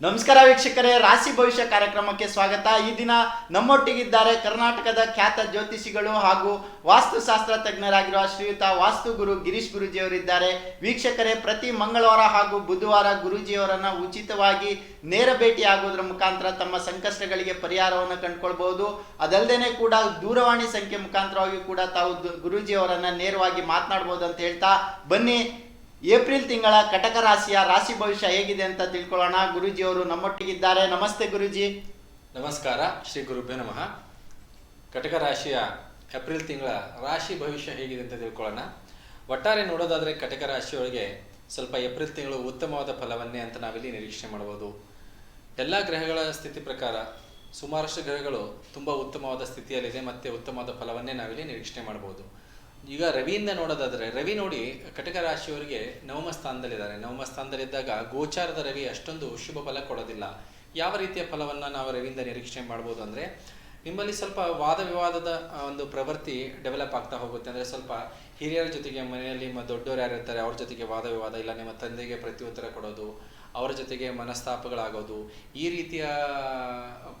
ನಮಸ್ಕಾರ ವೀಕ್ಷಕರೇ, ರಾಶಿ ಭವಿಷ್ಯ ಕಾರ್ಯಕ್ರಮಕ್ಕೆ ಸ್ವಾಗತ. ಈ ದಿನ ನಮ್ಮೊಟ್ಟಿಗಿದ್ದಾರೆ ಕರ್ನಾಟಕದ ಖ್ಯಾತ ಜ್ಯೋತಿಷಿಗಳು ಹಾಗೂ ವಾಸ್ತುಶಾಸ್ತ್ರ ತಜ್ಞರಾಗಿರುವ ಶ್ರೀಯುತ ವಾಸ್ತು ಗುರು ಗಿರೀಶ್ ಗುರುಜಿಯವರಿದ್ದಾರೆ. ವೀಕ್ಷಕರೇ, ಪ್ರತಿ ಮಂಗಳವಾರ ಹಾಗೂ ಬುಧವಾರ ಗುರೂಜಿಯವರನ್ನ ಉಚಿತವಾಗಿ ನೇರ ಭೇಟಿ ಆಗೋದ್ರ ಮುಖಾಂತರ ತಮ್ಮ ಸಂಕಷ್ಟಗಳಿಗೆ ಪರಿಹಾರವನ್ನು ಕಂಡುಕೊಳ್ಬಹುದು. ಅದಲ್ಲದೆ ಕೂಡ ದೂರವಾಣಿ ಸಂಖ್ಯೆ ಮುಖಾಂತರವಾಗಿ ಕೂಡ ತಾವು ಗುರೂಜಿಯವರನ್ನ ನೇರವಾಗಿ ಮಾತನಾಡಬಹುದು ಅಂತ ಹೇಳ್ತಾ, ಬನ್ನಿ ಏಪ್ರಿಲ್ ತಿಂಗಳ ಕಟಕ ರಾಶಿಯ ರಾಶಿ ಭವಿಷ್ಯ ಹೇಗಿದೆ ಅಂತ ತಿಳ್ಕೊಳ್ಳೋಣ. ಗುರೂಜಿಯವರು ನಮ್ಮೊಟ್ಟಿಗಿದ್ದಾರೆ. ನಮಸ್ತೆ ಗುರುಜಿ. ನಮಸ್ಕಾರ. ಶ್ರೀ ಗುರುಭ್ಯೋ ನಮಃ. ಕಟಕ ರಾಶಿಯ ಏಪ್ರಿಲ್ ತಿಂಗಳ ರಾಶಿ ಭವಿಷ್ಯ ಹೇಗಿದೆ ಅಂತ ತಿಳ್ಕೊಳ್ಳೋಣ. ಒಟ್ಟಾರೆ ನೋಡೋದಾದ್ರೆ ಕಟಕ ರಾಶಿಯೊಳಗೆ ಸ್ವಲ್ಪ ಏಪ್ರಿಲ್ ತಿಂಗಳು ಉತ್ತಮವಾದ ಫಲವನ್ನೇ ಅಂತ ನಾವಿಲ್ಲಿ ನಿರೀಕ್ಷೆ ಮಾಡಬಹುದು ಎಲ್ಲ ಗ್ರಹಗಳ ಸ್ಥಿತಿ ಪ್ರಕಾರ ಸುಮಾರಷ್ಟು ಗ್ರಹಗಳು ತುಂಬ ಉತ್ತಮವಾದ ಸ್ಥಿತಿಯಲ್ಲಿದೆ, ಮತ್ತೆ ಉತ್ತಮವಾದ ಫಲವನ್ನೇ ನಾವಿಲ್ಲಿ ನಿರೀಕ್ಷೆ ಮಾಡಬಹುದು ಈಗ ರವಿಯಿಂದ ನೋಡೋದಾದರೆ, ರವಿ ನೋಡಿ ಕಟಕ ರಾಶಿಯವರಿಗೆ ನವಮ ಸ್ಥಾನದಲ್ಲಿದ್ದಾರೆ. ನವಮ ಸ್ಥಾನದಲ್ಲಿದ್ದಾಗ ಗೋಚಾರದ ರವಿ ಅಷ್ಟೊಂದು ಶುಭ ಫಲ ಕೊಡೋದಿಲ್ಲ. ಯಾವ ರೀತಿಯ ಫಲವನ್ನು ನಾವು ರವಿಯಿಂದ ನಿರೀಕ್ಷೆ ಮಾಡ್ಬೋದು ಅಂದ್ರೆ ನಿಮ್ಮಲ್ಲಿ ಸ್ವಲ್ಪ ವಾದ ವಿವಾದದ ಒಂದು ಪ್ರವೃತ್ತಿ ಡೆವಲಪ್ ಆಗ್ತಾ ಹೋಗುತ್ತೆ. ಅಂದರೆ ಸ್ವಲ್ಪ ಹಿರಿಯರ ಜೊತೆಗೆ ಮನೆಯಲ್ಲಿ ದೊಡ್ಡವರು ಯಾರು ಇರ್ತಾರೆ, ಅವ್ರ ಜೊತೆಗೆ ವಾದ ವಿವಾದ ಇಲ್ಲ, ನಿಮ್ಮ ತಂದೆಗೆ ಪ್ರತ್ಯುತ್ತರ ಕೊಡೋದು, ಅವರ ಜೊತೆಗೆ ಮನಸ್ತಾಪಗಳಾಗೋದು, ಈ ರೀತಿಯ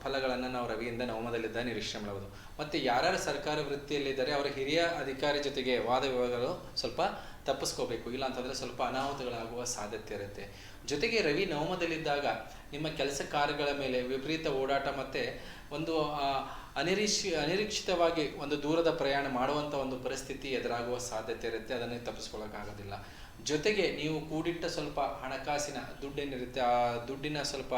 ಫಲಗಳನ್ನು ನಾವು ರವಿಯಿಂದ ನವಮದಲ್ಲಿದ್ದ ನಿರೀಕ್ಷೆ ಮಾಡಬಹುದು ಮತ್ತು ಯಾರ್ಯಾರು ಸರ್ಕಾರ ವೃತ್ತಿಯಲ್ಲಿದ್ದಾರೆ, ಅವರ ಹಿರಿಯ ಅಧಿಕಾರಿ ಜೊತೆಗೆ ವಾದ ವಿವಾದಗಳು ಸ್ವಲ್ಪ ತಪ್ಪಿಸ್ಕೋಬೇಕು, ಇಲ್ಲ ಅಂತಂದರೆ ಸ್ವಲ್ಪ ಅನಾಹುತಗಳಾಗುವ ಸಾಧ್ಯತೆ ಇರುತ್ತೆ. ಜೊತೆಗೆ ರವಿ ನವಮದಲ್ಲಿದ್ದಾಗ ನಿಮ್ಮ ಕೆಲಸ ಕಾರ್ಯಗಳ ಮೇಲೆ ವಿಪರೀತ ಓಡಾಟ ಮತ್ತೆ ಒಂದು ಅನಿರೀಕ್ಷಿ ಅನಿರೀಕ್ಷ, ಅನಿರೀಕ್ಷಿತವಾಗಿ ಒಂದು ದೂರದ ಪ್ರಯಾಣ ಮಾಡುವಂಥ ಒಂದು ಪರಿಸ್ಥಿತಿ ಎದುರಾಗುವ ಸಾಧ್ಯತೆ ಇರುತ್ತೆ, ಅದನ್ನು ತಪ್ಪಿಸ್ಕೊಳ್ಳೋಕ್ಕಾಗೋದಿಲ್ಲ ಜೊತೆಗೆ ನೀವು ಕೂಡಿಟ್ಟ ಸ್ವಲ್ಪ ಹಣಕಾಸಿನ ದುಡ್ಡೇನಿರುತ್ತೆ ಆ ದುಡ್ಡಿನ ಸ್ವಲ್ಪ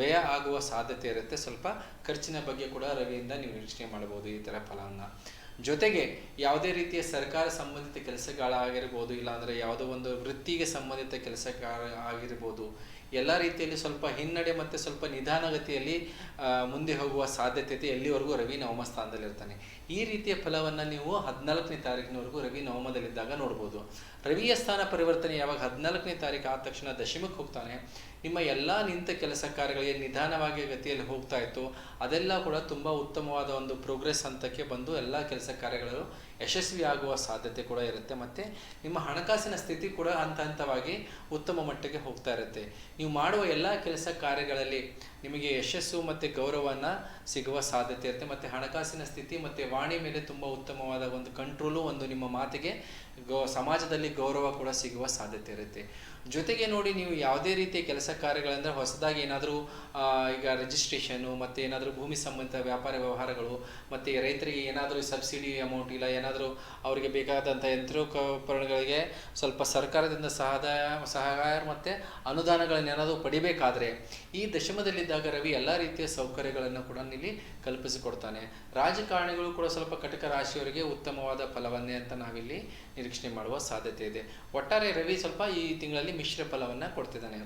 ವ್ಯಯ ಆಗುವ ಸಾಧ್ಯತೆ ಇರುತ್ತೆ, ಸ್ವಲ್ಪ ಖರ್ಚಿನ ಬಗ್ಗೆ ಕೂಡ ರವಿಯಿಂದ ನೀವು ನಿರೀಕ್ಷಣೆ ಮಾಡ್ಬೋದು ಈ ಥರ ಫಲವನ್ನ. ಜೊತೆಗೆ ಯಾವುದೇ ರೀತಿಯ ಸರ್ಕಾರ ಸಂಬಂಧಿತ ಕೆಲಸಗಳಾಗಿರ್ಬೋದು, ಇಲ್ಲಾಂದರೆ ಯಾವುದೋ ಒಂದು ವೃತ್ತಿಗೆ ಸಂಬಂಧಿತ ಕೆಲಸ ಆಗಿರ್ಬೋದು ಎಲ್ಲ ರೀತಿಯಲ್ಲಿ ಸ್ವಲ್ಪ ಹಿನ್ನಡೆ ಮತ್ತು ಸ್ವಲ್ಪ ನಿಧಾನಗತಿಯಲ್ಲಿ ಮುಂದೆ ಹೋಗುವ ಸಾಧ್ಯತೆ ಎಲ್ಲಿವರೆಗೂ ರವಿ ನವಮ ಸ್ಥಾನದಲ್ಲಿರ್ತಾನೆ. ಈ ರೀತಿಯ ಫಲವನ್ನು ನೀವು ಹದಿನಾಲ್ಕನೇ ತಾರೀಕಿನವರೆಗೂ ರವಿ ನವಮದಲ್ಲಿದ್ದಾಗ ನೋಡ್ಬೋದು. ರವಿಯ ಸ್ಥಾನ ಪರಿವರ್ತನೆ ಯಾವಾಗ ಹದಿನಾಲ್ಕನೇ ತಾರೀಕು ಆದ ತಕ್ಷಣ ದಶಮಕ್ಕೆ ಹೋಗ್ತಾನೆ. ನಿಮ್ಮ ಎಲ್ಲ ನಿಂತ ಕೆಲಸ ಕಾರ್ಯಗಳಿಗೆ ನಿಧಾನವಾಗಿ ಗತಿಯಲ್ಲಿ ಹೋಗ್ತಾ ಇತ್ತು. ಅದೆಲ್ಲ ಕೂಡ ತುಂಬ ಉತ್ತಮವಾದ ಒಂದು ಪ್ರೋಗ್ರೆಸ್ ಹಂತಕ್ಕೆ ಬಂದು ಎಲ್ಲ ಕೆಲಸ ಕಾರ್ಯಗಳು ಯಶಸ್ವಿ ಆಗುವ ಸಾಧ್ಯತೆ ಕೂಡ ಇರುತ್ತೆ. ಮತ್ತು ನಿಮ್ಮ ಹಣಕಾಸಿನ ಸ್ಥಿತಿ ಕೂಡ ಹಂತ ಹಂತವಾಗಿ ಉತ್ತಮ ಮಟ್ಟಕ್ಕೆ ಹೋಗ್ತಾ ಇರುತ್ತೆ. ನೀವು ಮಾಡುವ ಎಲ್ಲ ಕೆಲಸ ಕಾರ್ಯಗಳಲ್ಲಿ ನಿಮಗೆ ಯಶಸ್ಸು ಮತ್ತು ಗೌರವನ ಸಿಗುವ ಸಾಧ್ಯತೆ ಇರುತ್ತೆ. ಮತ್ತು ಹಣಕಾಸಿನ ಸ್ಥಿತಿ ಮತ್ತು ವಾಣಿ ಮೇಲೆ ತುಂಬ ಉತ್ತಮವಾದ ಒಂದು ಕಂಟ್ರೋಲು ಒಂದು ನಿಮ್ಮ ಮಾತಿಗೆ ಗೌ, ಸಮಾಜದಲ್ಲಿ ಗೌರವ ಕೂಡ ಸಿಗುವ ಸಾಧ್ಯತೆ ಇರುತ್ತೆ. ಜೊತೆಗೆ ನೋಡಿ ನೀವು ಯಾವುದೇ ರೀತಿಯ ಕೆಲಸ ಕಾರ್ಯಗಳಂದರೆ ಹೊಸದಾಗಿ ಏನಾದರೂ ಈಗ ರಿಜಿಸ್ಟ್ರೇಷನು ಮತ್ತು ಏನಾದರೂ ಭೂಮಿ ಸಂಬಂಧಿತ ವ್ಯಾಪಾರ ವ್ಯವಹಾರಗಳು, ಮತ್ತು ರೈತರಿಗೆ ಏನಾದರೂ ಸಬ್ಸಿಡಿ ಅಮೌಂಟ್ ಇಲ್ಲ, ಏನಾದರೂ ಅವರಿಗೆ ಬೇಕಾದಂಥ ಯಂತ್ರೋಪಕರಣಗಳಿಗೆ ಸ್ವಲ್ಪ ಸರ್ಕಾರದಿಂದ ಸಹದಾಯ ಸಹಾಯ ಮತ್ತು ಅನುದಾನಗಳನ್ನ ಏನಾದರೂ ಪಡಿಬೇಕಾದ್ರೆ ಈ ದಶಮದಲ್ಲಿದ್ದಾಗ ರವಿ ಎಲ್ಲ ರೀತಿಯ ಸೌಕರ್ಯಗಳನ್ನು ಕೂಡ ಇಲ್ಲಿ ಕಲ್ಪಿಸಿಕೊಡ್ತಾನೆ. ರಾಜಕಾರಣಿಗಳು ಕೂಡ ಸ್ವಲ್ಪ ಕಟಕ ರಾಶಿಯವರಿಗೆ ಉತ್ತಮವಾದ ಫಲವನ್ನೇ ಅಂತ ನಾವಿಲ್ಲಿ ನಿರೀಕ್ಷಣೆ ಮಾಡುವ ಸಾಧ್ಯತೆ ಇದೆ. ಒಟ್ಟಾರೆ ರವಿ ಸ್ವಲ್ಪ ಈ ತಿಂಗಳಲ್ಲಿ ಮಿಶ್ರ ಫಲವನ್ನು ಕೊಡ್ತಿದ್ದಾನೆ.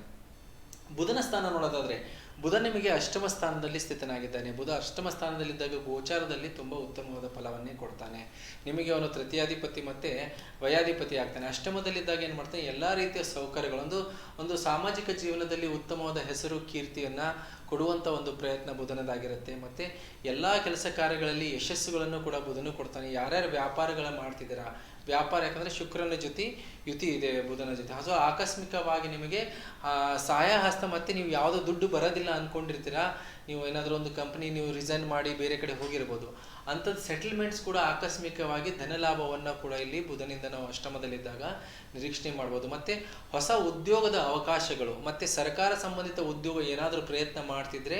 ಬುಧನ ಸ್ಥಾನ ನೋಡೋದಾದ್ರೆ ಬುಧ ನಿಮಗೆ ಅಷ್ಟಮ ಸ್ಥಾನದಲ್ಲಿ ಸ್ಥಿತನಾಗಿದ್ದಾನೆ. ಬುಧ ಅಷ್ಟಮ ಸ್ಥಾನದಲ್ಲಿದ್ದಾಗ ಗೋಚಾರದಲ್ಲಿ ತುಂಬಾ ಉತ್ತಮವಾದ ಫಲವನ್ನೇ ಕೊಡ್ತಾನೆ. ನಿಮಗೆ ಅವನು ತೃತೀಯಾಧಿಪತಿ ಮತ್ತೆ ವಯಾಧಿಪತಿ ಆಗ್ತಾನೆ. ಅಷ್ಟಮದಲ್ಲಿದ್ದಾಗ ಏನು ಮಾಡ್ತಾನೆ? ಎಲ್ಲಾ ರೀತಿಯ ಸೌಕರ್ಯಗಳೊಂದು ಒಂದು ಸಾಮಾಜಿಕ ಜೀವನದಲ್ಲಿ ಉತ್ತಮವಾದ ಹೆಸರು, ಕೀರ್ತಿಯನ್ನ ಕೊಡುವಂತ ಒಂದು ಪ್ರಯತ್ನ ಬುಧನದಾಗಿರುತ್ತೆ. ಮತ್ತು ಎಲ್ಲ ಕೆಲಸ ಕಾರ್ಯಗಳಲ್ಲಿ ಯಶಸ್ಸುಗಳನ್ನು ಕೂಡ ಬುಧನು ಕೊಡ್ತಾನೆ. ಯಾರ್ಯಾರು ವ್ಯಾಪಾರಗಳ ಮಾಡ್ತಿದ್ದೀರಾ? ವ್ಯಾಪಾರ ಯಾಕಂದರೆ ಶುಕ್ರನ ಜೊತೆ ಯುತಿ ಇದೆ ಬುಧನ ಜೊತೆ. ಅದು ಆಕಸ್ಮಿಕವಾಗಿ ನಿಮಗೆ ಸಹಾಯ ಹಸ್ತ ಮತ್ತೆ ನೀವು ಯಾವುದೋ ದುಡ್ಡು ಬರೋದಿಲ್ಲ ಅಂದ್ಕೊಂಡಿರ್ತೀರಾ ನೀವು ಏನಾದರೂ ಒಂದು ಕಂಪ್ನಿ ನೀವು ರಿಸೈನ್ ಮಾಡಿ ಬೇರೆ ಕಡೆ ಹೋಗಿರ್ಬೋದು. ಅಂಥದ್ದು ಸೆಟಲ್ಮೆಂಟ್ಸ್ ಕೂಡ ಆಕಸ್ಮಿಕವಾಗಿ ಧನಲಾಭವನ್ನ ಕೂಡ ಇಲ್ಲಿ ಬುಧನಿಂದ ನಾವು ಅಷ್ಟಮದಲ್ಲಿದ್ದಾಗ ನಿರೀಕ್ಷಣೆ ಮಾಡ್ಬೋದು. ಮತ್ತು ಹೊಸ ಉದ್ಯೋಗದ ಅವಕಾಶಗಳು, ಮತ್ತು ಸರ್ಕಾರ ಸಂಬಂಧಿತ ಉದ್ಯೋಗ ಏನಾದರೂ ಪ್ರಯತ್ನ ಮಾಡ್ತಿದ್ರೆ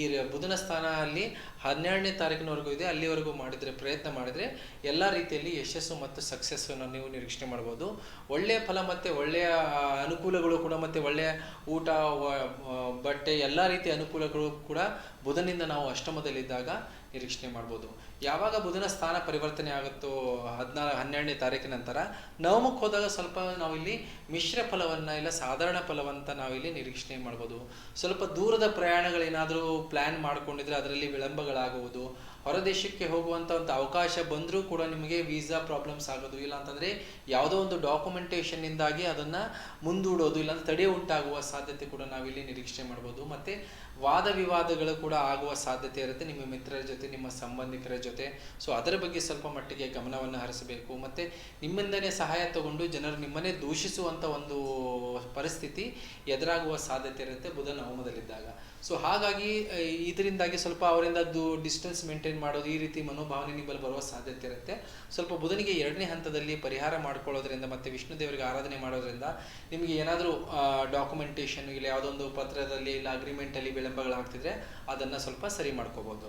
ಈ ಬುಧನ ಸ್ಥಾನ ಅಲ್ಲಿ ಹನ್ನೆರಡನೇ ತಾರೀಕಿನವರೆಗೂ ಇದೆ, ಅಲ್ಲಿವರೆಗೂ ಮಾಡಿದರೆ ಪ್ರಯತ್ನ ಮಾಡಿದರೆ ಎಲ್ಲ ರೀತಿಯಲ್ಲಿ ಯಶಸ್ಸು ಮತ್ತು ಸಕ್ಸಸ್ಸನ್ನು ನೀವು ನಿರೀಕ್ಷಣೆ ಮಾಡ್ಬೋದು. ಒಳ್ಳೆಯ ಫಲ ಮತ್ತು ಒಳ್ಳೆಯ ಅನುಕೂಲಗಳು ಕೂಡ ಮತ್ತು ಒಳ್ಳೆಯ ಊಟ ಬಟ್ಟೆ ಎಲ್ಲ ರೀತಿಯ ಅನುಕೂಲಗಳು ಕೂಡ ಬುಧನಿಂದ ನಾವು ಅಷ್ಟಮದಲ್ಲಿದ್ದಾಗ ನಿರೀಕ್ಷಣೆ ಮಾಡ್ಬೋದು. ಯಾವಾಗ ಬುಧನ ಸ್ಥಾನ ಪರಿವರ್ತನೆ ಆಗುತ್ತೋ ಹದಿನಾರು, ಹನ್ನೆರಡನೇ ತಾರೀಕಿನ ನಂತರ ನವಮಕ್ಕೆ ಹೋದಾಗ ಸ್ವಲ್ಪ ನಾವಿಲ್ಲಿ ಮಿಶ್ರ ಫಲವನ್ನ ಇಲ್ಲ ಸಾಧಾರಣ ಫಲವಂತ ನಾವಿಲ್ಲಿ ನಿರೀಕ್ಷಣೆ ಮಾಡ್ಬೋದು. ಸ್ವಲ್ಪ ದೂರದ ಪ್ರಯಾಣಗಳೇನಾದರೂ ಪ್ಲಾನ್ ಮಾಡ್ಕೊಂಡಿದ್ರೆ ಅದರಲ್ಲಿ ವಿಳಂಬಗಳಾಗುವುದು. ಹೊರದೇಶಕ್ಕೆ ಹೋಗುವಂತ ಒಂದು ಅವಕಾಶ ಬಂದರೂ ಕೂಡ ನಿಮಗೆ ವೀಸಾ ಪ್ರಾಬ್ಲಮ್ಸ್ ಆಗೋದು ಇಲ್ಲ ಅಂತಂದ್ರೆ ಯಾವುದೋ ಒಂದು ಡಾಕ್ಯುಮೆಂಟೇಶನ್ ಇಂದಾಗಿ ಅದನ್ನ ಮುಂದೂಡೋದು ಇಲ್ಲ ತಡೆ ಉಂಟಾಗುವ ಸಾಧ್ಯತೆ ಕೂಡ ನಾವಿಲ್ಲಿ ನಿರೀಕ್ಷೆ ಮಾಡ್ಬೋದು. ಮತ್ತೆ ವಾದ ವಿವಾದಗಳು ಕೂಡ ಆಗುವ ಸಾಧ್ಯತೆ ಇರುತ್ತೆ ನಿಮ್ಮ ಮಿತ್ರರ ಜೊತೆ, ನಿಮ್ಮ ಸಂಬಂಧಿಕರ ಜೊತೆ. ಸೊ ಅದರ ಬಗ್ಗೆ ಸ್ವಲ್ಪ ಮಟ್ಟಿಗೆ ಗಮನವನ್ನು ಹರಿಸಬೇಕು. ಮತ್ತು ನಿಮ್ಮಿಂದನೇ ಸಹಾಯ ತಗೊಂಡು ಜನರು ನಿಮ್ಮನ್ನೇ ದೂಷಿಸುವಂಥ ಒಂದು ಪರಿಸ್ಥಿತಿ ಎದುರಾಗುವ ಸಾಧ್ಯತೆ ಇರುತ್ತೆ ಬುಧನ ನವಮದಲ್ಲಿದ್ದಾಗ ಸೊ ಹಾಗಾಗಿ ಇದರಿಂದಾಗಿ ಸ್ವಲ್ಪ ಅವರಿಂದ ಅದು ಡಿಸ್ಟೆನ್ಸ್ ಮೇಂಟೈನ್ ಮಾಡೋದು ಈ ರೀತಿ ಮನೋಭಾವನೆ ನಿಮ್ಮಲ್ಲಿ ಬರುವ ಸಾಧ್ಯತೆ ಇರುತ್ತೆ. ಸ್ವಲ್ಪ ಬುಧನಿಗೆ ಎರಡನೇ ಹಂತದಲ್ಲಿ ಪರಿಹಾರ ಮಾಡ್ಕೊಳ್ಳೋದ್ರಿಂದ ಮತ್ತು ವಿಷ್ಣು ದೇವರಿಗೆ ಆರಾಧನೆ ಮಾಡೋದ್ರಿಂದ ನಿಮಗೆ ಏನಾದರೂ ಡಾಕ್ಯುಮೆಂಟೇಷನ್ ಇಲ್ಲ ಯಾವುದೊಂದು ಪತ್ರದಲ್ಲಿ ಇಲ್ಲ ಅಗ್ರಿಮೆಂಟಲ್ಲಿ ವಿಳಂಬಗಳಾಗ್ತಿದ್ರೆ ಅದನ್ನು ಸ್ವಲ್ಪ ಸರಿ ಮಾಡ್ಕೋಬೋದು.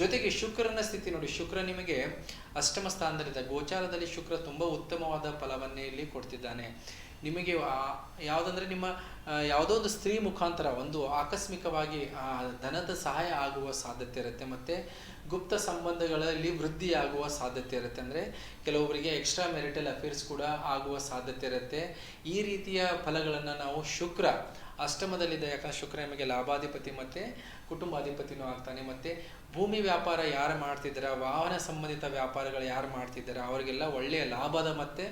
ಜೊತೆಗೆ ಶುಕ್ರನ ಸ್ಥಿತಿ ನೋಡಿ, ಶುಕ್ರ ನಿಮಗೆ ಅಷ್ಟಮ ಸ್ಥಾನದಲ್ಲಿದೆ. ಗೋಚಾರದಲ್ಲಿ ಶುಕ್ರ ತುಂಬ ಉತ್ತಮವಾದ ಫಲವನ್ನೇ ಇಲ್ಲಿ ಕೊಡ್ತಿದ್ದಾನೆ. ನಿಮಗೆ ಯಾವುದಂದ್ರೆ ನಿಮ್ಮ ಯಾವುದೋ ಒಂದು ಸ್ತ್ರೀ ಮುಖಾಂತರ ಒಂದು ಆಕಸ್ಮಿಕವಾಗಿ ಆ ಧನದ ಸಹಾಯ ಆಗುವ ಸಾಧ್ಯತೆ ಇರುತ್ತೆ ಮತ್ತು ಗುಪ್ತ ಸಂಬಂಧಗಳಲ್ಲಿ ವೃದ್ಧಿಯಾಗುವ ಸಾಧ್ಯತೆ ಇರುತ್ತೆ. ಅಂದರೆ ಕೆಲವೊಬ್ಬರಿಗೆ ಎಕ್ಸ್ಟ್ರಾ ಮೆರಿಟಲ್ ಅಫೇರ್ಸ್ ಕೂಡ ಆಗುವ ಸಾಧ್ಯತೆ ಇರುತ್ತೆ. ಈ ರೀತಿಯ ಫಲಗಳನ್ನು ನಾವು ಶುಕ್ರ ಅಷ್ಟಮದಲ್ಲಿದೆ ಯಾಕಂದ್ರೆ ಶುಕ್ರ ನಿಮಗೆ ಲಾಭಾಧಿಪತಿ ಮತ್ತು ಕುಟುಂಬಾಧಿಪತಿನೂ ಆಗ್ತಾನೆ. ಮತ್ತು ಭೂಮಿ ವ್ಯಾಪಾರ ಯಾರು ಮಾಡ್ತಿದ್ದಾರೆ, ವಾಹನ ಸಂಬಂಧಿತ ವ್ಯಾಪಾರಗಳು ಯಾರು ಮಾಡ್ತಿದ್ದಾರೆ, ಅವರಿಗೆಲ್ಲ ಒಳ್ಳೆಯ ಲಾಭದ ಮತ್ತೆ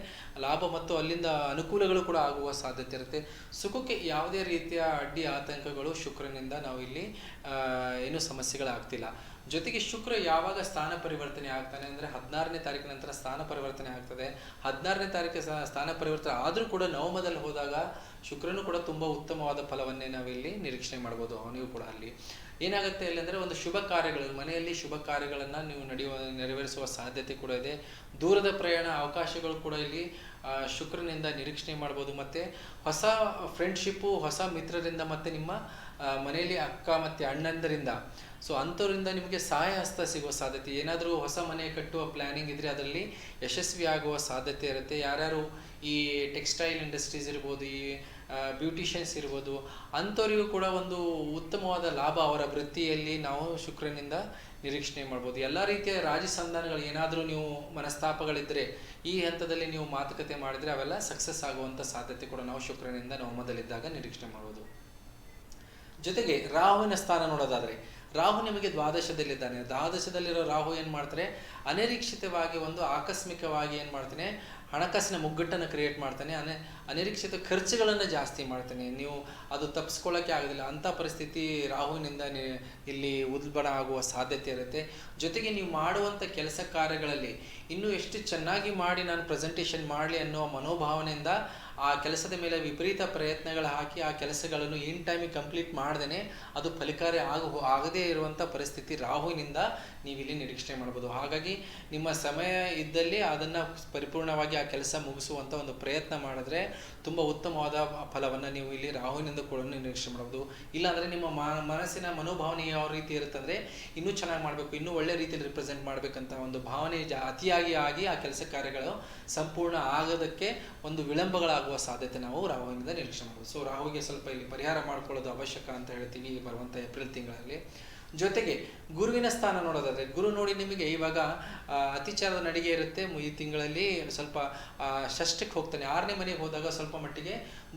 ಲಾಭ ಮತ್ತು ಅಲ್ಲಿಂದ ಅನುಕೂಲಗಳು ಕೂಡ ಆಗುವ ಸಾಧ್ಯತೆ ಇರುತ್ತೆ. ಸುಖಕ್ಕೆ ಯಾವುದೇ ರೀತಿಯ ಅಡ್ಡಿ ಆತಂಕಗಳು ಶುಕ್ರನಿಂದ ನಾವು ಇಲ್ಲಿ ಏನು ಸಮಸ್ಯೆಗಳಾಗ್ತಿಲ್ಲ. ಜೊತೆಗೆ ಶುಕ್ರ ಯಾವಾಗ ಸ್ಥಾನ ಪರಿವರ್ತನೆ ಆಗ್ತಾನೆ ಅಂದರೆ ಹದಿನಾರನೇ ತಾರೀಕಿನ ನಂತರ ಸ್ಥಾನ ಪರಿವರ್ತನೆ ಆಗ್ತದೆ. ಹದಿನಾರನೇ ತಾರೀಕು ಸ್ಥಾನ ಪರಿವರ್ತನೆ ಆದರೂ ಕೂಡ ನವಮದಲ್ಲಿ ಹೋದಾಗ ಶುಕ್ರನು ಕೂಡ ತುಂಬ ಉತ್ತಮವಾದ ಫಲವನ್ನೇ ನಾವಿಲ್ಲಿ ನಿರೀಕ್ಷಣೆ ಮಾಡ್ಬೋದು, ಅವನಿಗೂ ಕೂಡ ಅಲ್ಲಿ. ಏನಾಗುತ್ತೆ ಇಲ್ಲಿ ಅಂದರೆ ಒಂದು ಶುಭ ಕಾರ್ಯಗಳು, ಮನೆಯಲ್ಲಿ ಶುಭ ಕಾರ್ಯಗಳನ್ನು ನೀವು ನಡೆಯುವ, ನೆರವೇರಿಸುವ ಸಾಧ್ಯತೆ ಕೂಡ ಇದೆ. ದೂರದ ಪ್ರಯಾಣ ಅವಕಾಶಗಳು ಕೂಡ ಇಲ್ಲಿ ಶುಕ್ರನಿಂದ ನಿರೀಕ್ಷಣೆ ಮಾಡ್ಬೋದು. ಮತ್ತು ಹೊಸ ಫ್ರೆಂಡ್ಶಿಪ್ಪು ಹೊಸ ಮಿತ್ರರಿಂದ ಮತ್ತು ನಿಮ್ಮ ಮನೆಯಲ್ಲಿ ಅಕ್ಕ ಮತ್ತು ಅಣ್ಣಂದರಿಂದ. ಸೊ ಅಂಥವರಿಂದ ನಿಮಗೆ ಸಹಾಯ ಹಸ್ತ ಸಿಗುವ ಸಾಧ್ಯತೆ. ಏನಾದರೂ ಹೊಸ ಮನೆ ಕಟ್ಟುವ ಪ್ಲ್ಯಾನಿಂಗ್ ಇದ್ದರೆ ಅದರಲ್ಲಿ ಯಶಸ್ವಿ ಆಗುವ ಸಾಧ್ಯತೆ ಇರುತ್ತೆ. ಯಾರ್ಯಾರು ಈ ಟೆಕ್ಸ್ಟೈಲ್ ಇಂಡಸ್ಟ್ರೀಸ್ ಇರ್ಬೋದು, ಈ ಬ್ಯೂಟಿಷಿಯನ್ಸ್ ಇರ್ಬೋದು, ಅಂಥವರಿಗೂ ಕೂಡ ಒಂದು ಉತ್ತಮವಾದ ಲಾಭ ಅವರ ವೃತ್ತಿಯಲ್ಲಿ ನಾವು ಶುಕ್ರನಿಂದ ನಿರೀಕ್ಷಣೆ ಮಾಡ್ಬೋದು. ಎಲ್ಲ ರೀತಿಯ ರಾಜಿ ಸಂಧಾನಗಳು ಏನಾದರೂ ನೀವು ಮನಸ್ತಾಪಗಳಿದ್ದರೆ ಈ ಹಂತದಲ್ಲಿ ನೀವು ಮಾತುಕತೆ ಮಾಡಿದರೆ ಅವೆಲ್ಲ ಸಕ್ಸಸ್ ಆಗುವಂಥ ಸಾಧ್ಯತೆ ಕೂಡ ನಾವು ಶುಕ್ರನಿಂದ ನವಮದಲ್ಲಿದ್ದಾಗ ನಿರೀಕ್ಷಣೆ ಮಾಡ್ಬೋದು. ಜೊತೆಗೆ ರಾಹುವಿನ ಸ್ಥಾನ ನೋಡೋದಾದ್ರೆ ರಾಹು ನಿಮಗೆ ದ್ವಾದಶದಲ್ಲಿದ್ದಾನೆ. ದ್ವಾದಶದಲ್ಲಿರೋ ರಾಹು ಏನು ಮಾಡ್ತಾರೆ? ಅನಿರೀಕ್ಷಿತವಾಗಿ ಒಂದು ಆಕಸ್ಮಿಕವಾಗಿ ಏನು ಮಾಡ್ತಾನೆ? ಹಣಕಾಸಿನ ಮುಗ್ಗಟ್ಟನ್ನು ಕ್ರಿಯೇಟ್ ಮಾಡ್ತಾನೆ. ಅನೆ, ಅನಿರೀಕ್ಷಿತ ಖರ್ಚುಗಳನ್ನು ಜಾಸ್ತಿ ಮಾಡ್ತಾನೆ. ನೀವು ಅದು ತಪ್ಪಿಸ್ಕೊಳ್ಳೋಕ್ಕೆ ಆಗೋದಿಲ್ಲ. ಅಂಥ ಪರಿಸ್ಥಿತಿ ರಾಹುವಿನಿಂದ ಇಲ್ಲಿ ಉದ್ಬಣ ಆಗುವ ಸಾಧ್ಯತೆ ಇರುತ್ತೆ. ಜೊತೆಗೆ ನೀವು ಮಾಡುವಂಥ ಕೆಲಸ ಕಾರ್ಯಗಳಲ್ಲಿ ಇನ್ನೂ ಎಷ್ಟು ಚೆನ್ನಾಗಿ ಮಾಡಿ ನಾನು ಪ್ರೆಸೆಂಟೇಷನ್ ಮಾಡಲಿ ಅನ್ನೋ ಮನೋಭಾವನೆಯಿಂದ ಆ ಕೆಲಸದ ಮೇಲೆ ವಿಪರೀತ ಪ್ರಯತ್ನಗಳು ಹಾಕಿ ಆ ಕೆಲಸಗಳನ್ನು ಇನ್ ಟೈಮಿಗೆ ಕಂಪ್ಲೀಟ್ ಮಾಡ್ದೇ ಅದು ಫಲಿಕಾರಿ ಆಗ ಆಗದೇ ಇರುವಂಥ ಪರಿಸ್ಥಿತಿ ರಾಹುವಿನಿಂದ ನೀವು ಇಲ್ಲಿ ನಿರೀಕ್ಷಣೆ ಮಾಡ್ಬೋದು. ಹಾಗಾಗಿ ನಿಮ್ಮ ಸಮಯ ಇದ್ದಲ್ಲಿ ಅದನ್ನು ಪರಿಪೂರ್ಣವಾಗಿ ಆ ಕೆಲಸ ಮುಗಿಸುವಂಥ ಒಂದು ಪ್ರಯತ್ನ ಮಾಡಿದ್ರೆ ತುಂಬ ಉತ್ತಮವಾದ ಫಲವನ್ನು ನೀವು ಇಲ್ಲಿ ರಾಹುವಿನಿಂದ ಕೂಡ ನಿರೀಕ್ಷೆ ಮಾಡ್ಬೋದು. ಇಲ್ಲಾಂದರೆ ನಿಮ್ಮ ಮನಸ್ಸಿನ ಮನೋಭಾವನೆ ಯಾವ ರೀತಿ ಇರುತ್ತೆ ಅಂದರೆ ಇನ್ನೂ ಚೆನ್ನಾಗಿ ಮಾಡಬೇಕು, ಇನ್ನೂ ಒಳ್ಳೆ ರೀತಿಯಲ್ಲಿ ರಿಪ್ರೆಸೆಂಟ್ ಮಾಡಬೇಕಂತ ಒಂದು ಭಾವನೆ ಅತಿಯಾಗಿ ಆಗಿ ಆ ಕೆಲಸ ಕಾರ್ಯಗಳು ಸಂಪೂರ್ಣ ಆಗೋದಕ್ಕೆ ಒಂದು ವಿಳಂಬಗಳಾಗುವ ಸಾಧ್ಯತೆ ನಾವು ರಾಹುವಿನಿಂದ ನಿರೀಕ್ಷೆ ಮಾಡ್ಬೋದು. ಸೊ ರಾಹುವಿಗೆ ಸ್ವಲ್ಪ ಇಲ್ಲಿ ಪರಿಹಾರ ಮಾಡ್ಕೊಳ್ಳೋದು ಅವಶ್ಯಕ ಅಂತ ಹೇಳ್ತೀವಿ ಬರುವಂಥ ಏಪ್ರಿಲ್ ತಿಂಗಳಲ್ಲಿ. ಜೊತೆಗೆ ಗುರುವಿನ ಸ್ಥಾನ ನೋಡೋದಾದರೆ, ಗುರು ನೋಡಿ ನಿಮಗೆ ಇವಾಗ ಅತಿಚಾರದ ನಡಿಗೆ ಇರುತ್ತೆ. ಈ ತಿಂಗಳಲ್ಲಿ ಸ್ವಲ್ಪ ಷಷ್ಟಕ್ಕೆ ಹೋಗ್ತಾನೆ. ಆರನೇ ಮನೆಗೆ ಹೋದಾಗ ಸ್ವಲ್ಪ ಮಟ್ಟಿಗೆ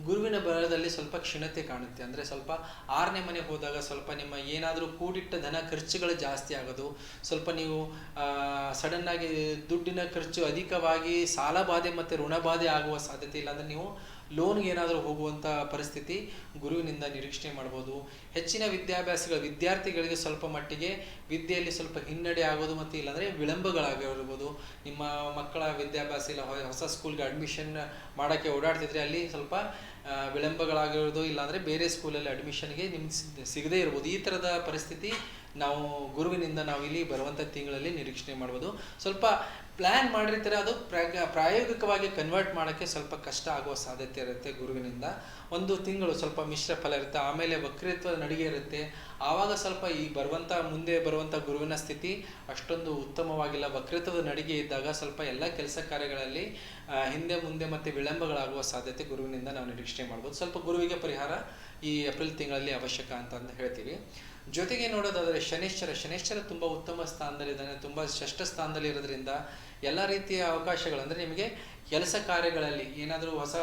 ಗುರುವಿನ ಬಲದಲ್ಲಿ ಸ್ವಲ್ಪ ಕ್ಷೀಣತೆ ಕಾಣುತ್ತೆ. ಅಂದರೆ ಸ್ವಲ್ಪ ಆರನೇ ಮನೆಗೆ ಹೋದಾಗ ಸ್ವಲ್ಪ ನಿಮ್ಮ ಏನಾದರೂ ಕೂಡಿಟ್ಟ ಧನ ಖರ್ಚುಗಳು ಜಾಸ್ತಿ ಆಗೋದು. ಸ್ವಲ್ಪ ನೀವು ಸಡನ್ನಾಗಿ ದುಡ್ಡಿನ ಖರ್ಚು ಅಧಿಕವಾಗಿ ಸಾಲ ಬಾಧೆ ಮತ್ತು ಋಣಬಾಧೆ ಆಗುವ ಸಾಧ್ಯತೆ ಇಲ್ಲಾಂದರೆ ನೀವು ಲೋನ್ಗೆ ಏನಾದರೂ ಹೋಗುವಂಥ ಪರಿಸ್ಥಿತಿ ಗುರುವಿನಿಂದ ನಿರೀಕ್ಷಣೆ ಮಾಡ್ಬೋದು. ಹೆಚ್ಚಿನ ವಿದ್ಯಾಭ್ಯಾಸಗಳ ವಿದ್ಯಾರ್ಥಿಗಳಿಗೆ ಸ್ವಲ್ಪ ಮಟ್ಟಿಗೆ ವಿದ್ಯೆಯಲ್ಲಿ ಸ್ವಲ್ಪ ಹಿನ್ನಡೆ ಆಗೋದು ಮತ್ತು ಇಲ್ಲಾಂದರೆ ವಿಳಂಬಗಳಾಗಿರ್ಬೋದು. ನಿಮ್ಮ ಮಕ್ಕಳ ವಿದ್ಯಾಭ್ಯಾಸ ಇಲ್ಲ ಹೊಸ ಸ್ಕೂಲ್ಗೆ ಅಡ್ಮಿಷನ್ ಮಾಡೋಕ್ಕೆ ಓಡಾಡ್ತಿದ್ರೆ ಅಲ್ಲಿ ಸ್ವಲ್ಪ ವಿಳಂಬಗಳಾಗಿರೋದು ಇಲ್ಲಾಂದರೆ ಬೇರೆ ಸ್ಕೂಲಲ್ಲಿ ಅಡ್ಮಿಷನ್ಗೆ ನಿಮ್ಗೆ ಸಿಗ್- ಸಿಗದೇ ಇರ್ಬೋದು. ಈ ಥರದ ಪರಿಸ್ಥಿತಿ ನಾವು ಗುರುವಿನಿಂದ ನಾವು ಇಲ್ಲಿ ಬರುವಂಥ ತಿಂಗಳಲ್ಲಿ ನಿರೀಕ್ಷಣೆ ಮಾಡ್ಬೋದು. ಸ್ವಲ್ಪ ಪ್ಲ್ಯಾನ್ ಮಾಡಿರ್ತಾರೆ ಅದು ಪ್ರಾಯೋಗಿಕವಾಗಿ ಕನ್ವರ್ಟ್ ಮಾಡೋಕ್ಕೆ ಸ್ವಲ್ಪ ಕಷ್ಟ ಆಗುವ ಸಾಧ್ಯತೆ ಇರುತ್ತೆ ಗುರುವಿನಿಂದ. ಒಂದು ತಿಂಗಳು ಸ್ವಲ್ಪ ಮಿಶ್ರ ಫಲ ಇರುತ್ತೆ, ಆಮೇಲೆ ವಕ್ರತ್ವದ ನಡಿಗೆ ಇರುತ್ತೆ. ಆವಾಗ ಸ್ವಲ್ಪ ಈ ಬರುವಂಥ ಮುಂದೆ ಬರುವಂಥ ಗುರುವಿನ ಸ್ಥಿತಿ ಅಷ್ಟೊಂದು ಉತ್ತಮವಾಗಿಲ್ಲ. ವಕ್ರತ್ವದ ನಡಿಗೆ ಇದ್ದಾಗ ಸ್ವಲ್ಪ ಎಲ್ಲ ಕೆಲಸ ಕಾರ್ಯಗಳಲ್ಲಿ ಹಿಂದೆ ಮುಂದೆ ಮತ್ತು ವಿಳಂಬಗಳಾಗುವ ಸಾಧ್ಯತೆ ಗುರುವಿನಿಂದ ನಾವು ನಿರೀಕ್ಷಣೆ ಮಾಡ್ಬೋದು. ಸ್ವಲ್ಪ ಗುರುವಿಗೆ ಪರಿಹಾರ ಈ ಏಪ್ರಿಲ್ ತಿಂಗಳಲ್ಲಿ ಅವಶ್ಯಕ ಅಂತ ಅಂದು ಹೇಳ್ತೀವಿ. ಜೊತೆಗೆ ನೋಡೋದಾದರೆ ಶನೇಶ್ವರ ಶನೇಶ್ವರ ತುಂಬ ಉತ್ತಮ ಸ್ಥಾನದಲ್ಲಿದ್ದಾನೆ, ತುಂಬ ಶ್ರೇಷ್ಠ ಸ್ಥಾನದಲ್ಲಿ ಇರೋದ್ರಿಂದ ಎಲ್ಲ ರೀತಿಯ ಅವಕಾಶಗಳು, ಅಂದರೆ ನಿಮಗೆ ಕೆಲಸ ಕಾರ್ಯಗಳಲ್ಲಿ ಏನಾದರೂ ಹೊಸ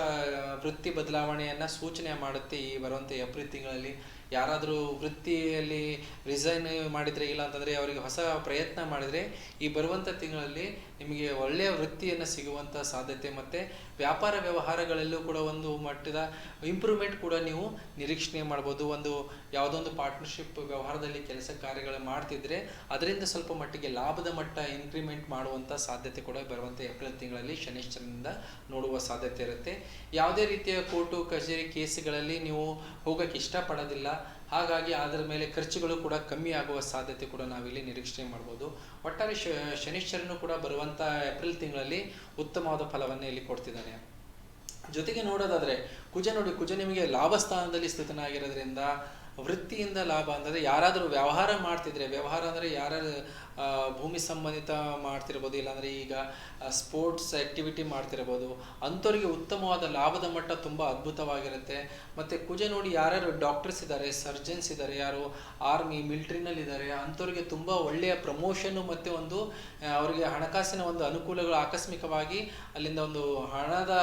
ವೃತ್ತಿ ಬದಲಾವಣೆಯನ್ನು ಸೂಚನೆ ಮಾಡುತ್ತೆ ಈ ಬರುವಂಥ ಏಪ್ರಿಲ್ ತಿಂಗಳಲ್ಲಿ. ಯಾರಾದರೂ ವೃತ್ತಿಯಲ್ಲಿ ರಿಸೈನ್ ಮಾಡಿದರೆ ಇಲ್ಲ ಅಂತಂದರೆ ಅವರಿಗೆ ಹೊಸ ಪ್ರಯತ್ನ ಮಾಡಿದರೆ ಈ ಬರುವಂಥ ತಿಂಗಳಲ್ಲಿ ನಿಮಗೆ ಒಳ್ಳೆಯ ವೃತ್ತಿಯನ್ನು ಸಿಗುವಂಥ ಸಾಧ್ಯತೆ ಮತ್ತು ವ್ಯಾಪಾರ ವ್ಯವಹಾರಗಳಲ್ಲೂ ಕೂಡ ಒಂದು ಮಟ್ಟದ ಇಂಪ್ರೂವ್ಮೆಂಟ್ ಕೂಡ ನೀವು ನಿರೀಕ್ಷಣೆ ಮಾಡ್ಬೋದು. ಒಂದು ಯಾವುದೊಂದು ಪಾರ್ಟ್ನರ್ಶಿಪ್ ವ್ಯವಹಾರದಲ್ಲಿ ಕೆಲಸ ಕಾರ್ಯಗಳು ಮಾಡ್ತಿದ್ರೆ ಅದರಿಂದ ಸ್ವಲ್ಪ ಮಟ್ಟಿಗೆ ಲಾಭದ ಮಟ್ಟ ಇನ್ಕ್ರಿಮೆಂಟ್ ಮಾಡುವಂಥ ಸಾಧ್ಯತೆ ಕೂಡ ಬರುವಂಥ ಏಪ್ರಿಲ್ ತಿಂಗಳಲ್ಲಿ ಶನಿಶ್ಚರನಿಂದ ನೋಡುವ ಸಾಧ್ಯತೆ ಇರುತ್ತೆ. ಯಾವುದೇ ರೀತಿಯ ಕೋರ್ಟು ಕಚೇರಿ ಕೇಸ್ಗಳಲ್ಲಿ ನೀವು ಹೋಗೋಕ್ಕೆ ಇಷ್ಟಪಡೋದಿಲ್ಲ. ಹಾಗಾಗಿ ಅದರ ಮೇಲೆ ಖರ್ಚುಗಳು ಕೂಡ ಕಮ್ಮಿ ಆಗುವ ಸಾಧ್ಯತೆ ಕೂಡ ನಾವಿಲ್ಲಿ ನಿರೀಕ್ಷಣೆ ಮಾಡ್ಬೋದು. ಒಟ್ಟಾರೆ ಶನಿಶ್ಚರನು ಕೂಡ ಬರುವಂಥ ಏಪ್ರಿಲ್ ತಿಂಗಳಲ್ಲಿ ಉತ್ತಮವಾದ ಫಲವನ್ನೇ ಇಲ್ಲಿ ಕೊಡ್ತಿದ್ದಾನೆ. ಜೊತೆಗೆ ನೋಡೋದಾದ್ರೆ, ಕುಜ ನೋಡಿ, ಕುಜ ನಿಮಗೆ ಲಾಭ ಸ್ಥಾನದಲ್ಲಿ ಸ್ಥಿತನಾಗಿರೋದ್ರಿಂದ ವೃತ್ತಿಯಿಂದ ಲಾಭ, ಅಂದರೆ ಯಾರಾದರೂ ವ್ಯವಹಾರ ಮಾಡ್ತಿದ್ರೆ, ವ್ಯವಹಾರ ಅಂದರೆ ಯಾರು ಭೂಮಿ ಸಂಬಂಧಿತ ಮಾಡ್ತಿರ್ಬೋದು, ಇಲ್ಲಾಂದರೆ ಈಗ ಸ್ಪೋರ್ಟ್ಸ್ ಆ್ಯಕ್ಟಿವಿಟಿ ಮಾಡ್ತಿರ್ಬೋದು. ಅಂಥವ್ರಿಗೆ ಉತ್ತಮವಾದ ಲಾಭದ ಮಟ್ಟ ತುಂಬ ಅದ್ಭುತವಾಗಿರುತ್ತೆ. ಮತ್ತು ಕುಜ ನೋಡಿ ಯಾರ್ಯಾರು ಡಾಕ್ಟರ್ಸ್ ಇದ್ದಾರೆ ಸರ್ಜನ್ಸ್ ಇದ್ದಾರೆ ಯಾರು ಆರ್ಮಿ ಮಿಲ್ಟ್ರಿನಲ್ಲಿದ್ದಾರೆ ಅಂಥವ್ರಿಗೆ ತುಂಬ ಒಳ್ಳೆಯ ಪ್ರಮೋಷನ್ನು ಮತ್ತು ಒಂದು ಅವರಿಗೆ ಹಣಕಾಸಿನ ಒಂದು ಅನುಕೂಲಗಳು ಆಕಸ್ಮಿಕವಾಗಿ ಅಲ್ಲಿಂದ ಒಂದು ಹಣದ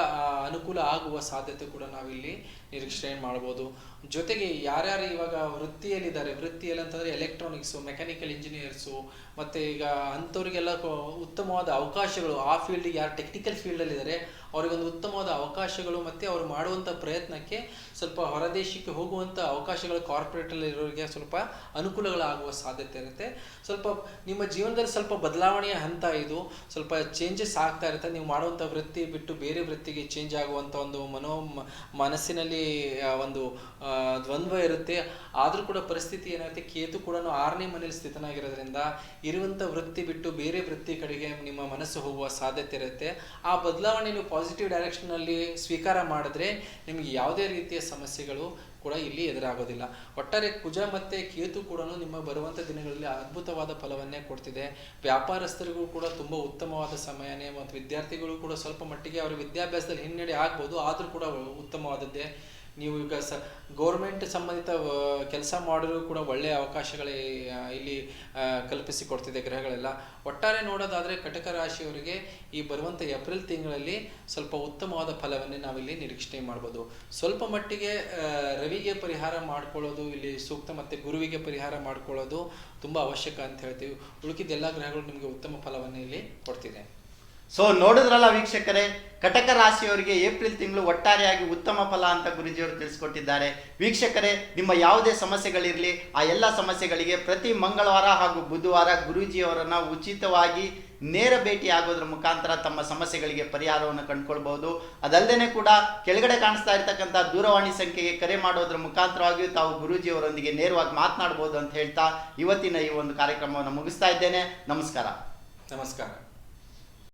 ಅನುಕೂಲ ಆಗುವ ಸಾಧ್ಯತೆ ಕೂಡ ನಾವಿಲ್ಲಿ ನಿರೀಕ್ಷೆ ಮಾಡ್ಬೋದು. ಜೊತೆಗೆ ಯಾರ್ಯಾರು ಇವಾಗ ವೃತ್ತಿಯಲ್ಲಿದ್ದಾರೆ ವೃತ್ತಿಯಲ್ಲಿ ಅಂತಂದರೆ ಎಲೆಕ್ಟ್ರಾನಿಕ್ಸು ಮೆಕ್ಯಾನಿಕಲ್ ಇಂಜಿನಿಯರ್ಸು ಮತ್ತು ಈಗ ಅಂಥವ್ರಿಗೆಲ್ಲ ಉತ್ತಮವಾದ ಅವಕಾಶಗಳು ಆ ಫೀಲ್ಡಿಗೆ ಯಾರು ಟೆಕ್ನಿಕಲ್ ಫೀಲ್ಡಲ್ಲಿದ್ದಾರೆ ಅವರಿಗೊಂದು ಉತ್ತಮವಾದ ಅವಕಾಶಗಳು ಮತ್ತು ಅವರು ಮಾಡುವಂಥ ಪ್ರಯತ್ನಕ್ಕೆ ಸ್ವಲ್ಪ ಹೊರದೇಶಕ್ಕೆ ಹೋಗುವಂಥ ಅವಕಾಶಗಳು ಕಾರ್ಪೊರೇಟಲ್ಲಿ ಇರೋರಿಗೆ ಸ್ವಲ್ಪ ಅನುಕೂಲಗಳಾಗುವ ಸಾಧ್ಯತೆ ಇರುತ್ತೆ. ಸ್ವಲ್ಪ ನಿಮ್ಮ ಜೀವನದಲ್ಲಿ ಸ್ವಲ್ಪ ಬದಲಾವಣೆಯ ಹಂತ ಇದು. ಸ್ವಲ್ಪ ಚೇಂಜಸ್ ಆಗ್ತಾ ಇರುತ್ತೆ. ನೀವು ಮಾಡುವಂಥ ವೃತ್ತಿ ಬಿಟ್ಟು ಬೇರೆ ವೃತ್ತಿಗೆ ಚೇಂಜ್ ಆಗುವಂಥ ಒಂದು ಮನೋ ಮನಸ್ಸಿನಲ್ಲಿ ಒಂದು ದ್ವಂದ್ವ ಇರುತ್ತೆ. ಆದರೂ ಕೂಡ ಪರಿಸ್ಥಿತಿ ಏನಾಗುತ್ತೆ? ಕೇತು ಕೂಡ ಆರನೇ ಮನೇಲಿ ಸ್ಥಿತನಾಗಿರೋದ್ರಿಂದ ಇರುವಂಥ ವೃತ್ತಿ ಬಿಟ್ಟು ಬೇರೆ ವೃತ್ತಿ ಕಡೆಗೆ ನಿಮ್ಮ ಮನಸ್ಸು ಹೋಗುವ ಸಾಧ್ಯತೆ ಇರುತ್ತೆ. ಆ ಬದಲಾವಣೆ ನೀವು ಪಾಸಿಟಿವ್ ಡೈರೆಕ್ಷನಲ್ಲಿ ಸ್ವೀಕಾರ ಮಾಡಿದ್ರೆ ನಿಮಗೆ ಯಾವುದೇ ರೀತಿಯ ಸಮಸ್ಯೆಗಳು ಕೂಡ ಇಲ್ಲಿ ಎದುರಾಗೋದಿಲ್ಲ. ಒಟ್ಟಾರೆ ಕುಜ ಮತ್ತು ಕೇತು ಕೂಡ ನಿಮ್ಮ ಬರುವಂಥ ದಿನಗಳಲ್ಲಿ ಅದ್ಭುತವಾದ ಫಲವನ್ನೇ ಕೊಡ್ತಿದೆ. ವ್ಯಾಪಾರಸ್ಥರಿಗೂ ಕೂಡ ತುಂಬ ಉತ್ತಮವಾದ ಸಮಯನೇ ಮತ್ತು ವಿದ್ಯಾರ್ಥಿಗಳು ಕೂಡ ಸ್ವಲ್ಪ ಮಟ್ಟಿಗೆ ಅವರ ವಿದ್ಯಾಭ್ಯಾಸದಲ್ಲಿ ಹಿನ್ನಡೆ ಆಗ್ಬೋದು, ಆದರೂ ಕೂಡ ಉತ್ತಮವಾದದ್ದೇ. ನೀವು ಈಗ ಸ ಗೌರ್ಮೆಂಟ್ ಸಂಬಂಧಿತ ಕೆಲಸ ಮಾಡಲು ಕೂಡ ಒಳ್ಳೆಯ ಅವಕಾಶಗಳೇ ಇಲ್ಲಿ ಕಲ್ಪಿಸಿಕೊಡ್ತಿದೆ ಗ್ರಹಗಳೆಲ್ಲ. ಒಟ್ಟಾರೆ ನೋಡೋದಾದರೆ ಕಟಕ ರಾಶಿಯವರಿಗೆ ಈ ಬರುವಂಥ ಏಪ್ರಿಲ್ ತಿಂಗಳಲ್ಲಿ ಸ್ವಲ್ಪ ಉತ್ತಮವಾದ ಫಲವನ್ನೇ ನಾವಿಲ್ಲಿ ನಿರೀಕ್ಷಣೆ ಮಾಡ್ಬೋದು. ಸ್ವಲ್ಪ ಮಟ್ಟಿಗೆ ರವಿಗೆ ಪರಿಹಾರ ಮಾಡ್ಕೊಳ್ಳೋದು, ಇಲ್ಲಿ ಸೂಕ್ತ ಮತ್ತು ಗುರುವಿಗೆ ಪರಿಹಾರ ಮಾಡ್ಕೊಳ್ಳೋದು ತುಂಬ ಅವಶ್ಯಕ ಅಂತ ಹೇಳ್ತೀವಿ. ಉಳುಕಿದ ಎಲ್ಲ ಗ್ರಹಗಳು ನಿಮಗೆ ಉತ್ತಮ ಫಲವನ್ನೇ ಇಲ್ಲಿ ಕೊಡ್ತಿದೆ. ಸೊ ನೋಡಿದ್ರಲ್ಲ ವೀಕ್ಷಕರೇ, ಕಟಕ ರಾಶಿಯವರಿಗೆ ಏಪ್ರಿಲ್ ತಿಂಗಳು ಒಟ್ಟಾರೆಯಾಗಿ ಉತ್ತಮ ಫಲ ಅಂತ ಗುರುಜಿಯವರು ತಿಳಿಸ್ಕೊಟ್ಟಿದ್ದಾರೆ. ವೀಕ್ಷಕರೇ, ನಿಮ್ಮ ಯಾವುದೇ ಸಮಸ್ಯೆಗಳಿರಲಿ, ಆ ಎಲ್ಲ ಸಮಸ್ಯೆಗಳಿಗೆ ಪ್ರತಿ ಮಂಗಳವಾರ ಹಾಗೂ ಬುಧವಾರ ಗುರೂಜಿಯವರನ್ನು ಉಚಿತವಾಗಿ ನೇರ ಭೇಟಿ ಆಗೋದ್ರ ಮುಖಾಂತರ ತಮ್ಮ ಸಮಸ್ಯೆಗಳಿಗೆ ಪರಿಹಾರವನ್ನು ಕಂಡುಕೊಳ್ಬಹುದು. ಅದಲ್ಲದೆ ಕೂಡ ಕೆಳಗಡೆ ಕಾಣಿಸ್ತಾ ಇರತಕ್ಕಂಥ ದೂರವಾಣಿ ಸಂಖ್ಯೆಗೆ ಕರೆ ಮಾಡೋದ್ರ ಮುಖಾಂತರವಾಗಿಯೂ ತಾವು ಗುರೂಜಿಯವರೊಂದಿಗೆ ನೇರವಾಗಿ ಮಾತನಾಡಬಹುದು ಅಂತ ಹೇಳ್ತಾ ಇವತ್ತಿನ ಈ ಒಂದು ಕಾರ್ಯಕ್ರಮವನ್ನು ಮುಗಿಸ್ತಾ ಇದ್ದೇನೆ. ನಮಸ್ಕಾರ. ನಮಸ್ಕಾರ.